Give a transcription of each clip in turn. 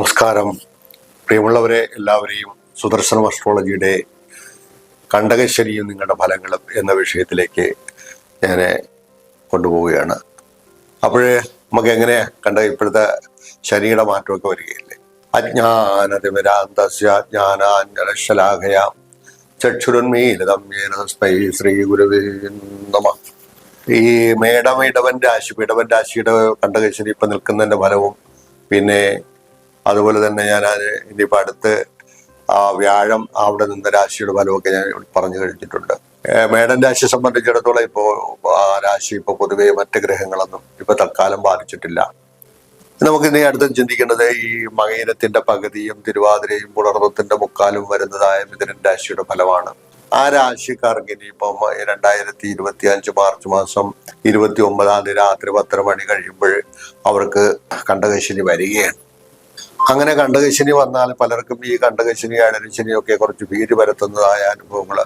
നമസ്കാരം. പ്രിയമുള്ളവരെ എല്ലാവരെയും സുദർശനം അസ്ട്രോളജിയുടെ കണ്ടകശ്ശേരിയും നിങ്ങളുടെ ഫലങ്ങളും എന്ന വിഷയത്തിലേക്ക് ഞാൻ കൊണ്ടുപോവുകയാണ്. അപ്പോഴേ നമുക്ക് എങ്ങനെ കണ്ട ഇപ്പോഴത്തെ ശനിയുടെ മാറ്റമൊക്കെ വരികയില്ലേ? അജ്ഞാനതിമിരാന്തസ്യ ജ്ഞാനാഞ്ജലശലാഖയാം ചക്ഷുരന്മീലിതമ്യേന തസ്മൈ ശ്രീ ഗുരുവേ ഈ മേടം ഇടവൻ രാശി ഇടവൻ രാശിയുടെ കണ്ടകശ്ശേരി ഇപ്പം നിൽക്കുന്നതിന്റെ ഫലവും പിന്നെ അതുപോലെ തന്നെ ഞാൻ ഇനി ഇപ്പം അടുത്ത് ആ വ്യാഴം അവിടെ നിന്ന രാശിയുടെ ഫലമൊക്കെ ഞാൻ പറഞ്ഞു കഴിഞ്ഞിട്ടുണ്ട് മേടൻ രാശി സംബന്ധിച്ചിടത്തോളം ഇപ്പോൾ ആ രാശി ഇപ്പോൾ പൊതുവെ മറ്റ് ഗ്രഹങ്ങളൊന്നും ഇപ്പൊ തൽക്കാലം ബാധിച്ചിട്ടില്ല. നമുക്ക് ഇനി അടുത്ത് ചിന്തിക്കേണ്ടത് ഈ മകയിരത്തിന്റെ പകുതിയും തിരുവാതിരയും പുണർവത്തിന്റെ മുക്കാലും വരുന്നതായ മിഥുനൻ രാശിയുടെ ഫലമാണ്. ആ രാശിക്കാർക്ക് ഇനിയിപ്പം രണ്ടായിരത്തി ഇരുപത്തി അഞ്ച് മാർച്ച് മാസം ഇരുപത്തി ഒമ്പതാം തീയതി രാത്രി പത്തര മണി കഴിയുമ്പോൾ അവർക്ക് കണ്ടകശിനി വരികയാണ്. അങ്ങനെ കണ്ടകശനി വന്നാൽ പലർക്കും ഈ കണ്ടകശനി അഴരശനിയൊക്കെ കുറച്ച് ഭീതി പരത്തുന്നതായ അനുഭവങ്ങൾ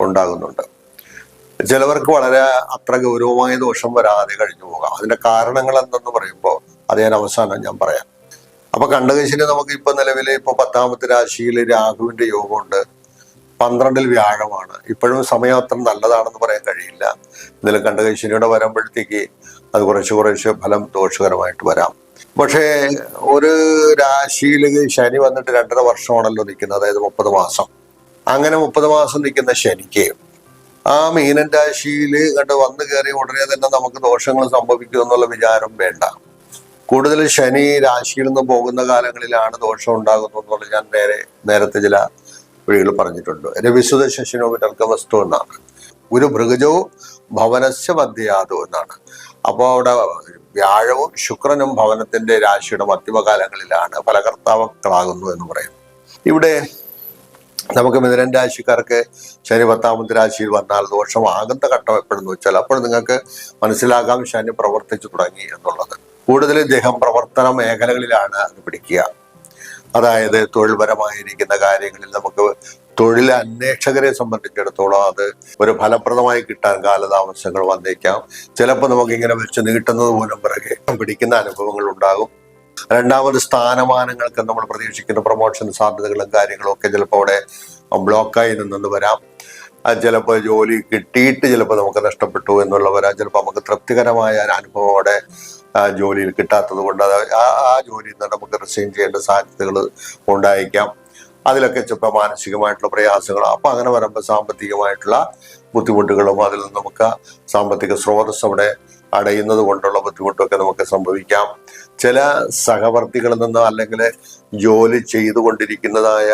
ഉണ്ടാകുന്നുണ്ട്. ചിലവർക്ക് വളരെ അത്ര ഗൗരവമായ ദോഷം വരാതെ കഴിഞ്ഞു പോകാം. അതിന്റെ കാരണങ്ങൾ എന്തെന്ന് പറയുമ്പോൾ അത് ഞാൻ അവസാനം ഞാൻ പറയാം. അപ്പൊ കണ്ടകശനി നമുക്ക് ഇപ്പൊ നിലവിൽ ഇപ്പൊ പത്താമത്തെ രാശിയിൽ രാഹുവിന്റെ യോഗമുണ്ട്. പന്ത്രണ്ടിൽ വ്യാഴമാണ്. ഇപ്പോഴും സമയം അത്ര നല്ലതാണെന്ന് പറയാൻ കഴിയില്ല. ഇതിൽ കണ്ടകശനിയുടെ വരുമ്പോഴത്തേക്ക് അത് കുറച്ച് കുറച്ച് ഫലം ദോഷകരമായിട്ട് വരാം. പക്ഷേ ഒരു രാശിയിൽ ശനി വന്നിട്ട് രണ്ടര വർഷമാണല്ലോ നിൽക്കുന്നത് അതായത് മുപ്പത് മാസം. അങ്ങനെ മുപ്പത് മാസം നിൽക്കുന്ന ശനിക്ക് ആ മീനൻ രാശിയിൽ കണ്ട് വന്നു കയറി ഉടനെ തന്നെ നമുക്ക് ദോഷങ്ങൾ സംഭവിക്കും എന്നുള്ള വിചാരം വേണ്ട. കൂടുതൽ ശനി രാശിയിൽ നിന്ന് പോകുന്ന കാലങ്ങളിലാണ് ദോഷം ഉണ്ടാകുന്നത് എന്നുള്ളത് ഞാൻ നേരെ നേരത്തെ ചില വഴികൾ പറഞ്ഞിട്ടുണ്ട്. രവിസുത ശശിനോ വിതർക്ക വസ്തു എന്നാണ്. ഒരു ഭൃഗജോ ഭവനസ്യ മധ്യാതോ എന്നാണ്. അപ്പോൾ അവിടെ വ്യാഴവും ശുക്രനും ഭവനത്തിന്റെ രാശിയുടെ മധ്യമകാലങ്ങളിലാണ് ഫലകർത്താക്കളാകുന്നു എന്ന് പറയുന്നു. ഇവിടെ നമുക്ക് മിഥുനൻ രാശിക്കാർക്ക് ശനി പത്താമത്തെ രാശിയിൽ വന്നാൽ ദോഷമാകുന്ന ഘട്ടം എപ്പോഴെന്ന് വെച്ചാൽ അപ്പോൾ നിങ്ങൾക്ക് മനസ്സിലാകാം ശനി പ്രവർത്തിച്ചു തുടങ്ങി എന്നുള്ളത്. കൂടുതൽ ഇദ്ദേഹം പ്രവർത്തന മേഖലകളിലാണ് അത് പിടിക്കുക. അതായത് തൊഴിൽപരമായിരിക്കുന്ന കാര്യങ്ങളിൽ നമുക്ക് തൊഴിൽ അന്വേഷകരെ സംബന്ധിച്ചിടത്തോളം അത് ഒരു ഫലപ്രദമായി കിട്ടാൻ കാലതാമസങ്ങൾ വന്നേക്കാം. ചിലപ്പോൾ നമുക്ക് ഇങ്ങനെ വെച്ച് നീട്ടുന്നത് പോലും പിറകെ പിടിക്കുന്ന അനുഭവങ്ങൾ ഉണ്ടാകും. രണ്ടാമത് സ്ഥാനമാനങ്ങൾക്ക് നമ്മൾ പ്രതീക്ഷിക്കുന്ന പ്രൊമോഷൻ സാധ്യതകളും കാര്യങ്ങളും ഒക്കെ ചിലപ്പോൾ അവിടെ ബ്ലോക്കായി നിന്നു വരാം. അത് ചിലപ്പോൾ ജോലി കിട്ടിയിട്ട് ചിലപ്പോൾ നമുക്ക് നഷ്ടപ്പെട്ടു എന്നുള്ള വരാം. ചിലപ്പോൾ നമുക്ക് തൃപ്തികരമായ അനുഭവം അവിടെ ജോലിയിൽ കിട്ടാത്തത് കൊണ്ട് ആ ജോലിയിൽ നിന്ന് നമുക്ക് റിസൈൻ ചെയ്യേണ്ട സാധ്യതകൾ ഉണ്ടായിരിക്കാം അതിലൊക്കെ ചിലപ്പോൾ മാനസികമായിട്ടുള്ള പ്രയാസങ്ങളും അപ്പൊ അങ്ങനെ വരുമ്പോൾ സാമ്പത്തികമായിട്ടുള്ള ബുദ്ധിമുട്ടുകളും അതിൽ നിന്ന് നമുക്ക് സാമ്പത്തിക സ്രോതസ് അവിടെ അടയുന്നത് കൊണ്ടുള്ള ബുദ്ധിമുട്ടൊക്കെ നമുക്ക് സംഭവിക്കാം. ചില സഹവർത്തികളിൽ നിന്ന് അല്ലെങ്കിൽ ജോലി ചെയ്തുകൊണ്ടിരിക്കുന്നതായ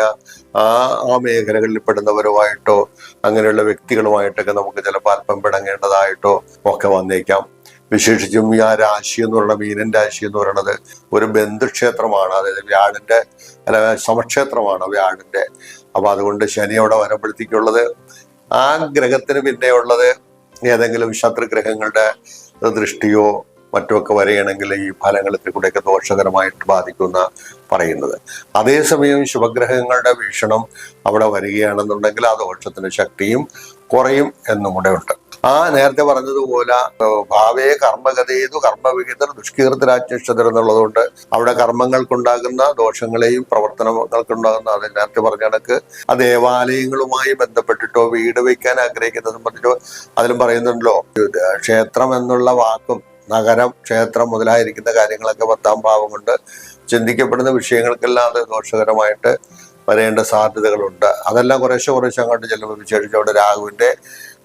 ആ ആ മേഖലകളിൽ പെടുന്നവരുമായിട്ടോ അങ്ങനെയുള്ള വ്യക്തികളുമായിട്ടൊക്കെ നമുക്ക് ചിലപ്പോൾ അല്പം പിടങ്ങേണ്ടതായിട്ടോ ഒക്കെ വന്നേക്കാം. വിശേഷിച്ചും ഈ ആ രാശി എന്ന് പറയുന്ന മീനൻ രാശി എന്ന് പറയുന്നത് ഒരു ബന്ധുക്ഷേത്രമാണ്. അതായത് വ്യാഴന്റെ അല്ല സമക്ഷേത്രമാണ് വ്യാഴന്റെ. അപ്പൊ അതുകൊണ്ട് ശനി അവിടെ വരുമ്പോഴത്തേക്കുള്ളത് ആ ഗ്രഹത്തിന് പിന്നെ ഉള്ളത് ഏതെങ്കിലും ശത്രുഗ്രഹങ്ങളുടെ ദൃഷ്ടിയോ മറ്റുമൊക്കെ വരികയാണെങ്കിൽ ഈ ഫലങ്ങളിൽ കൂടെയൊക്കെ ദോഷകരമായിട്ട് ബാധിക്കുന്ന പറയുന്നത്. അതേസമയം ശുഭഗ്രഹങ്ങളുടെ വീക്ഷണം അവിടെ വരികയാണെന്നുണ്ടെങ്കിൽ ആ ദോഷത്തിന്റെ ശക്തിയും കുറയും എന്നും കൂടെ ഉണ്ട്. ആ നേരത്തെ പറഞ്ഞതുപോലെ ഭാവേ കർമ്മഗതേതു കർമ്മവിഹിതർ ദുഷ്കീർത്തരാജ്ഞിഷ്ടതർ എന്നുള്ളതുകൊണ്ട് അവിടെ കർമ്മങ്ങൾക്കുണ്ടാകുന്ന ദോഷങ്ങളെയും പ്രവർത്തനങ്ങൾക്കുണ്ടാകുന്ന അത് നേരത്തെ പറഞ്ഞ കണക്ക് ആ ദേവാലയങ്ങളുമായി ബന്ധപ്പെട്ടിട്ടോ വീട് വയ്ക്കാൻ ആഗ്രഹിക്കുന്നത് സംബന്ധിച്ചോ അതിലും പറയുന്നുണ്ടല്ലോ ക്ഷേത്രം എന്നുള്ള വാക്കും നഗരം ക്ഷേത്രം മുതലായിരിക്കുന്ന കാര്യങ്ങളൊക്കെ പത്താം ഭാവം കൊണ്ട് ചിന്തിക്കപ്പെടുന്ന വിഷയങ്ങൾക്കെല്ലാം അത് ദോഷകരമായിട്ട് വരേണ്ട സാധ്യതകളുണ്ട്. അതെല്ലാം കുറേശ്ശെ കുറേശ്ശെ അങ്ങോട്ട് ചെല്ലുമ്പോൾ വിശേഷിച്ച് അവിടെ രാഹുവിന്റെ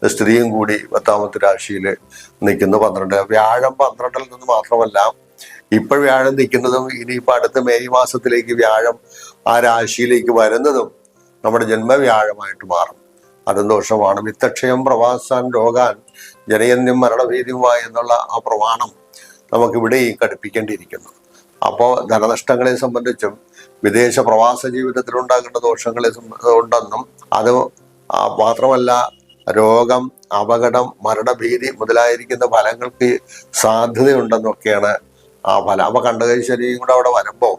സ്ഥിതിയും കൂടി പത്താമത്തെ രാശിയിൽ നിൽക്കുന്നു. പന്ത്രണ്ട്. വ്യാഴം പന്ത്രണ്ടിൽ നിന്ന് മാത്രമല്ല ഇപ്പോൾ വ്യാഴം നിൽക്കുന്നതും ഇനിയിപ്പോൾ അടുത്ത മെയ് മാസത്തിലേക്ക് വ്യാഴം ആ രാശിയിലേക്ക് വരുന്നതും നമ്മുടെ ജന്മ വ്യാഴമായിട്ട് മാറും. അതും ദോഷമാണ്. വിത്തക്ഷയം പ്രവാസാൻ രോഗാൻ ജനയന്യം മരണഭീതിയുമായി എന്നുള്ള ആ പ്രമാണം നമുക്ക് ഈ കടുപ്പിക്കേണ്ടിയിരിക്കുന്നു അപ്പോൾ ധനനഷ്ടങ്ങളെ സംബന്ധിച്ചും വിദേശ പ്രവാസ ജീവിതത്തിൽ ഉണ്ടാകേണ്ട ദോഷങ്ങളെ സംബന്ധിച്ചുണ്ടെന്നും അത് മാത്രമല്ല രോഗം അപകടം മരണഭീതി മുതലായിരിക്കുന്ന ഫലങ്ങൾക്ക് സാധ്യതയുണ്ടെന്നൊക്കെയാണ് ആ ഫലം. അപ്പൊ കണ്ടകൈശ്വരിയും കൂടെ അവിടെ വരുമ്പോൾ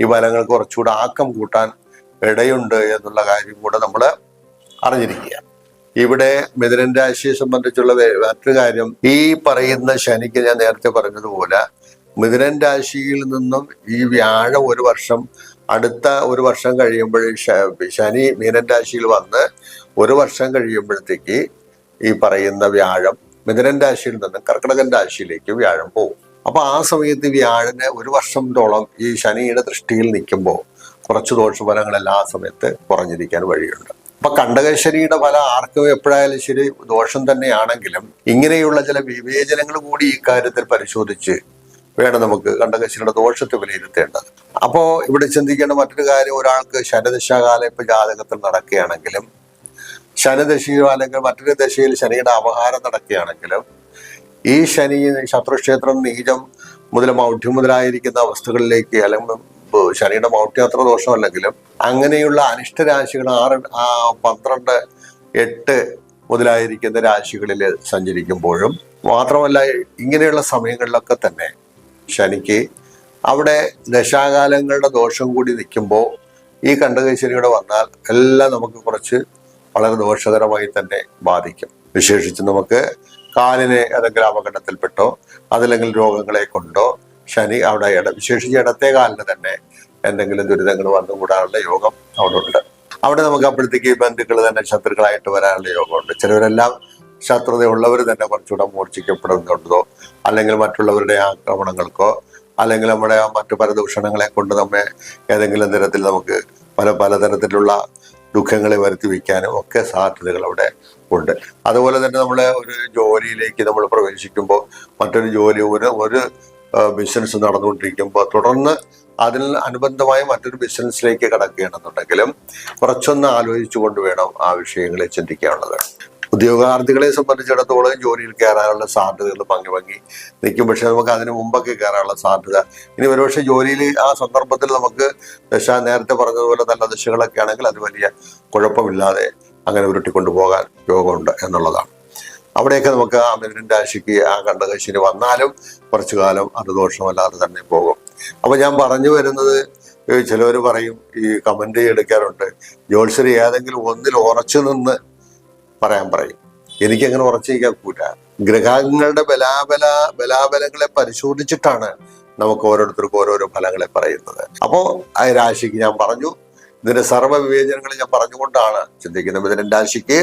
ഈ ഫലങ്ങൾ കുറച്ചുകൂടെ ആക്കം കൂട്ടാൻ ഇടയുണ്ട് എന്നുള്ള കാര്യം കൂടെ നമ്മൾ അറിഞ്ഞിരിക്കുക. ഇവിടെ മിഥുനൻ രാശിയെ സംബന്ധിച്ചുള്ള മറ്റൊരു കാര്യം. ഈ പറയുന്ന ശനിക്ക് ഞാൻ നേരത്തെ പറഞ്ഞതുപോലെ മിഥുനൻ രാശിയിൽ നിന്നും ഈ വ്യാഴം ഒരു വർഷം അടുത്ത ഒരു വർഷം കഴിയുമ്പോൾ ശനി മീനൻ രാശിയിൽ വന്ന് ഒരു വർഷം കഴിയുമ്പോഴത്തേക്ക് ഈ പറയുന്ന വ്യാഴം മിഥുനൻ രാശിയിൽ നിന്നും കർക്കിടകൻ രാശിയിലേക്ക് വ്യാഴം പോകും. അപ്പൊ ആ സമയത്ത് വ്യാഴന് ഒരു വർഷത്തോളം ഈ ശനിയുടെ ദൃഷ്ടിയിൽ നിൽക്കുമ്പോൾ കുറച്ച് ദോഷഫലങ്ങളെല്ലാം ആ സമയത്ത് കുറഞ്ഞിരിക്കാൻ വഴിയുണ്ട്. അപ്പൊ കണ്ടകശനിയുടെ ഫലം ആർക്കും എപ്പോഴായാലും ശരി ദോഷം തന്നെയാണെങ്കിലും ഇങ്ങനെയുള്ള ചില വിവേചനങ്ങൾ കൂടി ഈ കാര്യത്തിൽ പരിശോധിച്ച് വേണം നമുക്ക് കണ്ടകശനിയുടെ ദോഷത്തെ വിലയിരുത്തേണ്ടത്. അപ്പോൾ ഇവിടെ ചിന്തിക്കേണ്ട മറ്റൊരു കാര്യം ഒരാൾക്ക് ശരദിശാകാലം ഇപ്പൊ ജാതകത്തിൽ നടക്കുകയാണെങ്കിലും ശനിദശയോ അല്ലെങ്കിൽ മറ്റൊരു ദശയിൽ ശനിയുടെ അപഹാരം നടക്കുകയാണെങ്കിലും ഈ ശനി ശത്രുക്ഷേത്രം നീചം മുതൽ മൗഢ്യം മുതലായിരിക്കുന്ന അവസ്ഥകളിലേക്ക് അല്ലെങ്കിൽ ശനിയുടെ മൗഢ്യാത്ര ദോഷമല്ലെങ്കിലും അങ്ങനെയുള്ള അനിഷ്ടരാശികൾ ആറ് പന്ത്രണ്ട് എട്ട് മുതലായിരിക്കുന്ന രാശികളിൽ സഞ്ചരിക്കുമ്പോഴും മാത്രമല്ല ഇങ്ങനെയുള്ള സമയങ്ങളിലൊക്കെ തന്നെ ശനിക്ക് അവിടെ ദശാകാലങ്ങളുടെ ദോഷം കൂടി നിൽക്കുമ്പോൾ ഈ കണ്ടകശനിയുടെ വന്നാൽ എല്ലാം നമുക്ക് കുറച്ച് വളരെ ദോഷകരമായി തന്നെ ബാധിക്കും. വിശേഷിച്ച് നമുക്ക് കാലിനെ ഏതെങ്കിലും അപകടത്തിൽപ്പെട്ടോ അതല്ലെങ്കിൽ രോഗങ്ങളെ കൊണ്ടോ ശനി അവിടെ ഇട വിശേഷിച്ച് ഇടത്തെ കാലിന് തന്നെ എന്തെങ്കിലും ദുരിതങ്ങൾ വന്നുകൂടാനുള്ള യോഗം അവിടെ ഉണ്ട് അവിടെ നമുക്ക് അപ്പോഴത്തേക്ക് ബന്ധുക്കൾ തന്നെ ശത്രുക്കളായിട്ട് വരാനുള്ള യോഗമുണ്ട്. ചിലവരെല്ലാം ശത്രുതയുള്ളവർ തന്നെ കുറച്ചുകൂടെ മൂർച്ഛിക്കപ്പെടുന്നുണ്ടോ അല്ലെങ്കിൽ മറ്റുള്ളവരുടെ ആക്രമണങ്ങൾക്കോ അല്ലെങ്കിൽ നമ്മുടെ മറ്റു പല ദൂഷണങ്ങളെ കൊണ്ട് നമ്മെ ഏതെങ്കിലും തരത്തിൽ നമുക്ക് പല പലതരത്തിലുള്ള ദുഃഖങ്ങളെ വരുത്തി വയ്ക്കാനും ഒക്കെ സാധ്യതകൾ അവിടെ ഉണ്ട്. അതുപോലെ തന്നെ നമ്മൾ ഒരു ജോലിയിലേക്ക് നമ്മൾ പ്രവേശിക്കുമ്പോൾ മറ്റൊരു ജോലി ഒരു ഒരു ബിസിനസ് നടന്നുകൊണ്ടിരിക്കുമ്പോൾ തുടർന്ന് അതിൽ അനുബന്ധമായ മറ്റൊരു ബിസിനസ്സിലേക്ക് കടക്കുകയാണെന്നുണ്ടെങ്കിലും കുറച്ചൊന്ന് ആലോചിച്ചുകൊണ്ട് വേണം ആ വിഷയങ്ങളെ ചിന്തിക്കാനുള്ളത്. ഉദ്യോഗാർത്ഥികളെ സംബന്ധിച്ചിടത്തോളം ജോലിയിൽ കയറാനുള്ള സാധ്യതകൾ പങ്കു പങ്കി നിൽക്കും. പക്ഷെ നമുക്ക് അതിന് മുമ്പൊക്കെ കയറാനുള്ള സാധ്യത. ഇനി ഒരുപക്ഷെ ജോലിയിൽ ആ സന്ദർഭത്തിൽ നമുക്ക് ദശ നേരത്തെ പറഞ്ഞതുപോലെ നല്ല ദശകളൊക്കെ ആണെങ്കിൽ അത് വലിയ കുഴപ്പമില്ലാതെ അങ്ങനെ ഉരുട്ടിക്കൊണ്ടു പോകാൻ യോഗമുണ്ട് എന്നുള്ളതാണ്. അവിടെയൊക്കെ നമുക്ക് ആ മിഥുനൻ രാശിക്ക് ആ കണ്ടകശിന് വന്നാലും കുറച്ചു കാലം അത് ദോഷമല്ലാതെ തന്നെ പോകും. അപ്പൊ ഞാൻ പറഞ്ഞു വരുന്നത് ചിലവർ പറയും ഈ കമന്റ് എടുക്കാറുണ്ട്. ജോത്സരി ഏതെങ്കിലും ഒന്നിൽ ഉറച്ചു നിന്ന് പറയാൻ പറയും. എനിക്കങ്ങനെ ഉറച്ചിരിക്കാൻ കൂട്ട ഗ്രഹങ്ങളുടെ ബലാബല ബലാബലങ്ങളെ പരിശോധിച്ചിട്ടാണ് നമുക്ക് ഓരോരുത്തർക്കും ഓരോരോ ഫലങ്ങളെ പറയുന്നത്. അപ്പോൾ ആ രാശിക്ക് ഞാൻ പറഞ്ഞു. ഇതിന്റെ സർവ വിവേചനങ്ങൾ ഞാൻ പറഞ്ഞുകൊണ്ടാണ് ചിന്തിക്കുന്നത്. ഇതിന്റെ രാശിക്ക്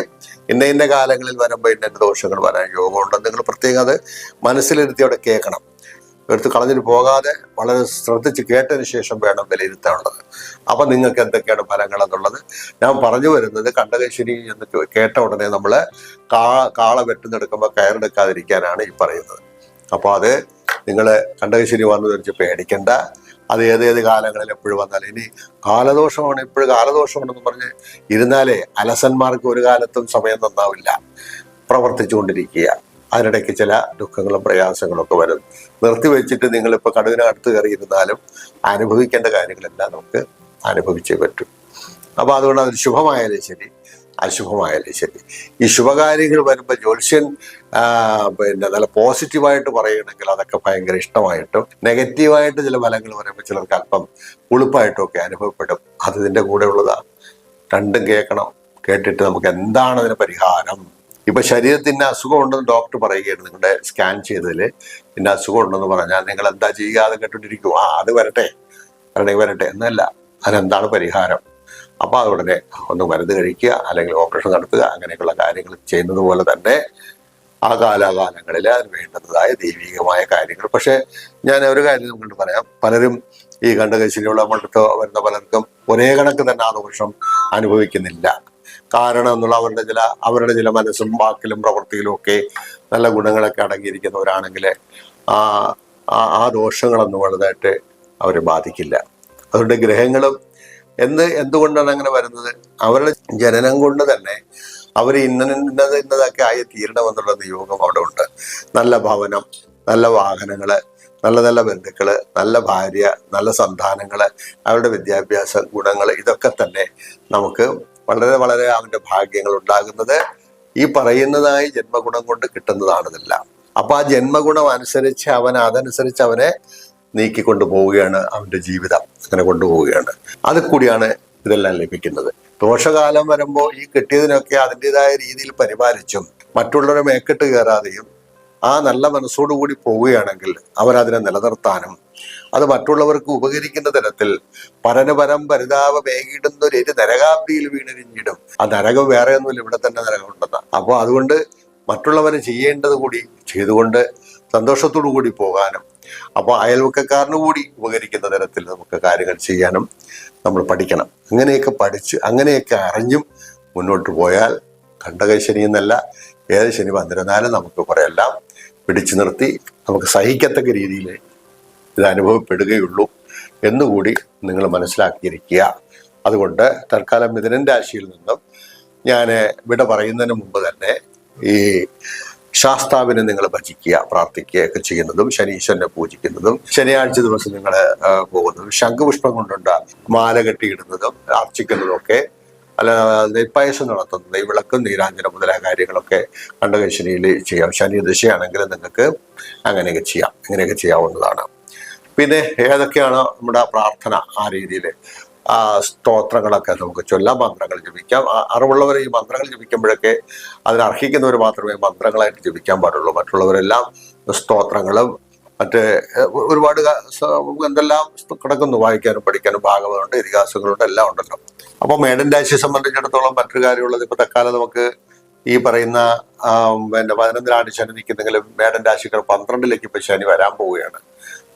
ഇന്ന ഇന്ന കാലങ്ങളിൽ വരുമ്പോൾ ഇന്ന ദോഷങ്ങൾ വരാൻ യോഗമുണ്ടെന്ന് നിങ്ങൾ പ്രത്യേകം അത് മനസ്സിലിരുത്തി അവിടെ കേൾക്കണം. എടുത്ത് കളഞ്ഞിട്ട് പോകാതെ വളരെ ശ്രദ്ധിച്ച് കേട്ടതിന് ശേഷം വേണം വിലയിരുത്താനുള്ളത്. അപ്പം നിങ്ങൾക്ക് എന്തൊക്കെയാണ് ഫലങ്ങൾ എന്നുള്ളത് ഞാൻ പറഞ്ഞു വരുന്നത് കണ്ടകശ്ശേരി എന്ന് കേട്ട ഉടനെ നമ്മൾ കാ കാള വെട്ടുന്നെടുക്കുമ്പോൾ കയറെടുക്കാതിരിക്കാനാണ് ഈ പറയുന്നത്. അപ്പോൾ അത് നിങ്ങൾ കണ്ടകശ്ശേരി വന്നു ധരിച്ച് പേടിക്കണ്ട. അത് ഏത് ഏത് കാലങ്ങളിൽ എപ്പോഴും വന്നാൽ ഇനി കാലദോഷമാണ് ഇപ്പോഴും കാലദോഷമാണെന്ന് പറഞ്ഞ് ഇരുന്നാലേ അലസന്മാർക്ക് ഒരു കാലത്തും സമയം നന്നാവില്ല. പ്രവർത്തിച്ചുകൊണ്ടിരിക്കുക. അതിനിടയ്ക്ക് ചില ദുഃഖങ്ങളും പ്രയാസങ്ങളും ഒക്കെ വരും. നിർത്തിവെച്ചിട്ട് നിങ്ങളിപ്പോൾ കടുവിനകത്ത് കയറിയിരുന്നാലും അനുഭവിക്കേണ്ട കാര്യങ്ങളെല്ലാം നമുക്ക് അനുഭവിച്ചേ പറ്റും. അപ്പോൾ അതുകൊണ്ട് അത് ശുഭമായാലും ശരി അശുഭമായാലും ശരി. ഈ ശുഭകാര്യങ്ങൾ വരുമ്പോൾ ജ്യോത്സ്യൻ പിന്നെ നല്ല പോസിറ്റീവായിട്ട് പറയുകയാണെങ്കിൽ അതൊക്കെ ഭയങ്കര ഇഷ്ടമായിട്ടും നെഗറ്റീവായിട്ട് ചില ഫലങ്ങൾ പറയുമ്പോൾ ചിലർക്ക് അല്പം ഉളുപ്പായിട്ടും ഒക്കെ അനുഭവപ്പെടും. അത് ഇതിന്റെ കൂടെ ഉള്ളതാണ് രണ്ടും കേൾക്കണം. കേട്ടിട്ട് നമുക്ക് എന്താണ് അതിന് പരിഹാരം? ഇപ്പൊ ശരീരത്തിന് അസുഖം ഉണ്ടെന്ന് ഡോക്ടർ പറയുകയാണ് നിങ്ങളുടെ സ്കാൻ ചെയ്തതിൽ പിന്നെ അസുഖം ഉണ്ടെന്ന് പറഞ്ഞാൽ നിങ്ങൾ എന്താ ചെയ്യുക അത് കേട്ടിട്ടിരിക്കും ആ അത് വരട്ടെ. വരട്ടെ വരട്ടെ. എന്നല്ല അതിനെന്താണ് പരിഹാരം? അപ്പൊ അത് ഉടനെ ഒന്ന് മരുന്ന് കഴിക്കുക അല്ലെങ്കിൽ ഓപ്പറേഷൻ നടത്തുക അങ്ങനെയൊക്കെയുള്ള കാര്യങ്ങൾ ചെയ്യുന്നത് പോലെ തന്നെ ആ കാലാകാലങ്ങളിൽ അതിന് വേണ്ടുന്നതായ ദൈവികമായ കാര്യങ്ങൾ. പക്ഷെ ഞാൻ ഒരു കാര്യം നിങ്ങൾക്ക് പറയാം. പലരും ഈ കണ്ടകശിലുള്ള മണ്ടത്തോ വരുന്ന പലർക്കും ഒരേ കണക്ക് തന്നെ ആ ദോഷം അനുഭവിക്കുന്നില്ല. കാരണം എന്നുള്ള അവരുടെ ചില അവരുടെ ചില മനസ്സും വാക്കിലും പ്രവൃത്തിയിലും ഒക്കെ നല്ല ഗുണങ്ങളൊക്കെ അടങ്ങിയിരിക്കുന്നവരാണെങ്കിൽ ആ ആ ദോഷങ്ങളൊന്നും വലുതായിട്ട് അവരെ ബാധിക്കില്ല. അവരുടെ ഗ്രഹങ്ങളും എന്ത് എന്തുകൊണ്ടാണ് അങ്ങനെ വരുന്നത്? അവരുടെ ജനനം കൊണ്ട് തന്നെ അവർ ഇന്ന ഇന്നത് ഇന്നതൊക്കെ ആയി തീരണമെന്നുള്ള നിയോഗം അവിടെ ഉണ്ട്. നല്ല ഭവനം നല്ല വാഹനങ്ങൾ നല്ല നല്ല ബന്ധുക്കൾ നല്ല ഭാര്യ നല്ല സന്താനങ്ങൾ അവരുടെ വിദ്യാഭ്യാസ ഗുണങ്ങൾ ഇതൊക്കെ തന്നെ നമുക്ക് വളരെ വളരെ അവന്റെ ഭാഗ്യങ്ങൾ ഉണ്ടാകുന്നത് ഈ പറയുന്നതായി ജന്മഗുണം കൊണ്ട് കിട്ടുന്നതാണിതെല്ലാം അപ്പൊ ആ ജന്മഗുണം അനുസരിച്ച് അവൻ അതനുസരിച്ച് അവനെ നീക്കിക്കൊണ്ടു പോവുകയാണ് അവന്റെ ജീവിതം. അങ്ങനെ കൊണ്ടുപോവുകയാണ്. അത് കൂടിയാണ് ഇതെല്ലാം ലഭിക്കുന്നത്. ദോഷകാലം വരുമ്പോൾ ഈ കിട്ടിയതിനൊക്കെ അതിന്റെതായ രീതിയിൽ പരിപാലിച്ചും മറ്റുള്ളവരെ മേക്കെട്ട് കയറാതെയും ആ നല്ല മനസ്സോടുകൂടി പോവുകയാണെങ്കിൽ അവരതിനെ നിലനിർത്താനും അത് മറ്റുള്ളവർക്ക് ഉപകരിക്കുന്ന തരത്തിൽ പരനപരം പരിതാപ മേകിടുന്ന ഒരു നരകാബ്ദിയിൽ വീണിരിഞ്ഞിടും ആ നരകം വേറെ ഒന്നുമില്ല ഇവിടെ തന്നെ നരകമുണ്ടെന്ന്. അപ്പോൾ അതുകൊണ്ട് മറ്റുള്ളവരെ ചെയ്യേണ്ടത് കൂടി ചെയ്തുകൊണ്ട് സന്തോഷത്തോടു കൂടി പോകാനും അപ്പോൾ അയൽവക്കക്കാരന് കൂടി ഉപകരിക്കുന്ന തരത്തിൽ നമുക്ക് കാര്യങ്ങൾ ചെയ്യാനും നമ്മൾ പഠിക്കണം. അങ്ങനെയൊക്കെ പഠിച്ച് അങ്ങനെയൊക്കെ അറിഞ്ഞും മുന്നോട്ട് പോയാൽ കണ്ടക ശനി എന്നല്ല ഏത് ശനി വന്നിരുന്നാലും നമുക്ക് കുറെ എല്ലാം പിടിച്ചു നിർത്തി നമുക്ക് സഹിക്കത്തക്ക രീതിയിൽ ഇത് അനുഭവപ്പെടുകയുള്ളൂ എന്നുകൂടി നിങ്ങൾ മനസ്സിലാക്കിയിരിക്കുക. അതുകൊണ്ട് തൽക്കാലം മിഥുനൻ രാശിയിൽ നിന്നും ഞാൻ വിട പറയുന്നതിന് മുമ്പ് തന്നെ ഈ ശാസ്താവിനെ നിങ്ങൾ ഭജിക്കുക പ്രാർത്ഥിക്കുകയൊക്കെ ചെയ്യുന്നതും ശനീശ്വരനെ പൂജിക്കുന്നതും ശനിയാഴ്ച ദിവസം നിങ്ങൾ പോകുന്നതും ശംഖുപുഷ്പം കൊണ്ടുണ്ട മാല കെട്ടിയിടുന്നതും അർച്ചിക്കുന്നതും ഒക്കെ അല്ല നെയ്പ്പായസം നടത്തുന്നത് ഈ വിളക്കും നീരാഞ്ജനം മുതലായ കാര്യങ്ങളൊക്കെ കണ്ടകശനിയിൽ ചെയ്യാം. ശനി ദശയാണെങ്കിൽ നിങ്ങൾക്ക് അങ്ങനെയൊക്കെ ചെയ്യാം. ഇങ്ങനെയൊക്കെ ചെയ്യാവുന്നതാണ്. പിന്നെ ഏതൊക്കെയാണ് നമ്മുടെ പ്രാർത്ഥന ആ രീതിയിൽ ആ സ്തോത്രങ്ങളൊക്കെ നമുക്ക് ചൊല്ലാം മന്ത്രങ്ങൾ ജപിക്കാം. അറിവുള്ളവർ ഈ മന്ത്രങ്ങൾ ജപിക്കുമ്പോഴൊക്കെ അതിനർഹിക്കുന്നവർ മാത്രമേ മന്ത്രങ്ങളായിട്ട് ജപിക്കാൻ പാടുള്ളൂ. മറ്റുള്ളവരെല്ലാം സ്തോത്രങ്ങളും മറ്റേ ഒരുപാട് എന്തെല്ലാം കിടക്കുന്നു. വായിക്കാനും പഠിക്കാനും ഭാഗമുണ്ട് ഇതിഹാസങ്ങളുണ്ട് എല്ലാം ഉണ്ടല്ലോ. അപ്പോൾ മേടൻ രാശിയെ സംബന്ധിച്ചിടത്തോളം മറ്റൊരു കാര്യമുള്ളത് ഇപ്പൊ തൽക്കാലം നമുക്ക് ഈ പറയുന്ന പിന്നെ പതിനൊന്നിലാണ് ശനി നിൽക്കുന്നെങ്കിലും മേടൻ രാശിക്കാർ പന്ത്രണ്ടിലേക്ക് ഇപ്പൊ ശനി വരാൻ പോവുകയാണ്.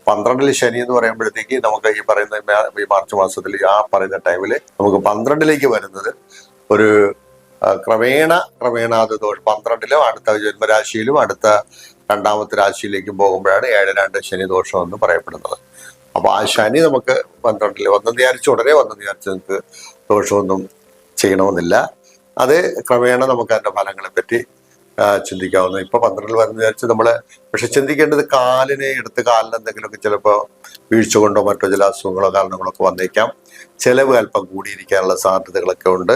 പന്ത്രണ്ടിൽ ശനി എന്ന് പറയുമ്പോഴത്തേക്ക് നമുക്ക് ഈ പറയുന്ന ഈ മാർച്ച് മാസത്തിൽ ആ പറയുന്ന ടൈമിൽ നമുക്ക് പന്ത്രണ്ടിലേക്ക് വരുന്നത് ഒരു ക്രമേണ ക്രമേണ അത് പന്ത്രണ്ടിലും അടുത്ത ജന്മരാശിയിലും അടുത്ത രണ്ടാമത്തെ രാശിയിലേക്ക് പോകുമ്പോഴാണ് ഏഴ് രണ്ട് ശനി ദോഷം എന്ന് പറയപ്പെടുന്നത്. അപ്പൊ ആ ശനി നമുക്ക് പന്ത്രണ്ടിൽ വന്നെന്ന് വിചാരിച്ച് ഉടനെ വന്നെന്ന് വിചാരിച്ച് നമുക്ക് ദോഷമൊന്നും ചെയ്യണമെന്നില്ല. അത് ക്രമേണ നമുക്ക് അതിന്റെ ഫലങ്ങളെ പറ്റി ആ, ചിന്തിക്കാവുന്ന. ഇപ്പൊ പന്ത്രണ്ടിൽ വരുന്ന വിചാരിച്ച് നമ്മൾ പക്ഷെ ചിന്തിക്കേണ്ടത് കാലിനെ എടുത്ത് കാലിന് എന്തെങ്കിലുമൊക്കെ ചിലപ്പോൾ വീഴ്ച കൊണ്ടോ മറ്റോ ചില അസുഖങ്ങളോ കാരണങ്ങളോ ഒക്കെ വന്നേക്കാം. ചെലവ് അല്പം കൂടിയിരിക്കാനുള്ള സാധ്യതകളൊക്കെ ഉണ്ട്.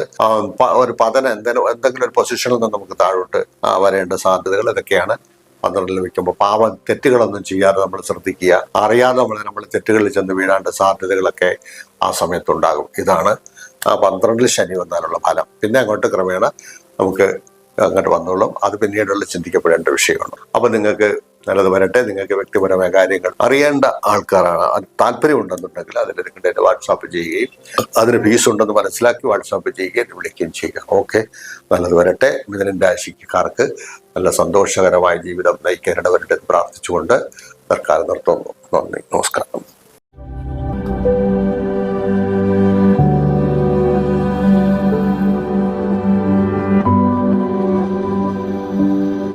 ഒരു പതനം എന്തെങ്കിലും എന്തെങ്കിലും ഒരു പൊസിഷനിൽ നിന്ന് നമുക്ക് താഴോട്ട് വരേണ്ട സാധ്യതകൾ ഇതൊക്കെയാണ് പന്ത്രണ്ടിൽ വെക്കുമ്പോൾ പാവം തെറ്റുകളൊന്നും ചെയ്യാതെ നമ്മൾ ശ്രദ്ധിക്കുക. അറിയാതെ നമ്മൾ നമ്മൾ തെറ്റുകളിൽ ചെന്ന് വീഴാണ്ട സാധ്യതകളൊക്കെ ആ സമയത്തുണ്ടാകും. ഇതാണ് ആ പന്ത്രണ്ടിൽ ശനി വന്നാലുള്ള ഫലം. പിന്നെ അങ്ങോട്ട് ക്രമേണ നമുക്ക് അങ്ങോട്ട് വന്നോളും. അത് പിന്നീടുള്ള ചിന്തിക്കപ്പെടേണ്ട വിഷയമാണ്. അപ്പൊ നിങ്ങൾക്ക് നല്ലത് വരട്ടെ. നിങ്ങൾക്ക് വ്യക്തിപരമായ കാര്യങ്ങൾ അറിയേണ്ട ആൾക്കാരാണ്. താല്പര്യം താല്പര്യമുണ്ടെന്നുണ്ടെങ്കിൽ അതിൽ നിങ്ങളുടെ വാട്സാപ്പ് ചെയ്യുകയും അതിന് ഫീസ് ഉണ്ടെന്ന് മനസ്സിലാക്കി വാട്സാപ്പ് ചെയ്യുകയും വിളിക്കുകയും ചെയ്യുക. ഓക്കെ നല്ലത് വരട്ടെ. മിഥുനൻ രാശിക്കാർക്ക് നല്ല സന്തോഷകരമായ ജീവിതം നയിക്കാനിടവരട്ടെ പ്രാർത്ഥിച്ചുകൊണ്ട് സർക്കാർ നിർത്തുന്നു. നന്ദി. നമസ്കാരം.